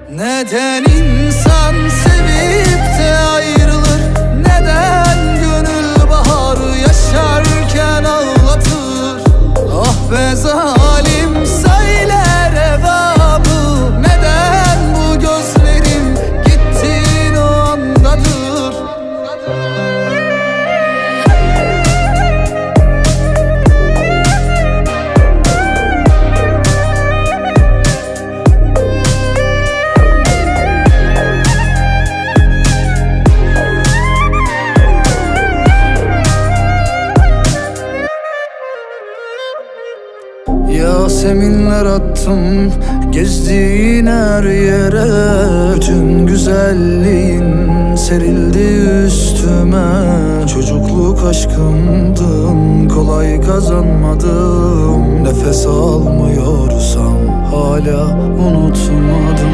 Neden insan Yaseminler attım gezdiğin her yere. Bütün güzelliğin serildi üstüme. Çocukluk aşkımdın kolay kazanmadım. Nefes almıyorsam hala unutmadım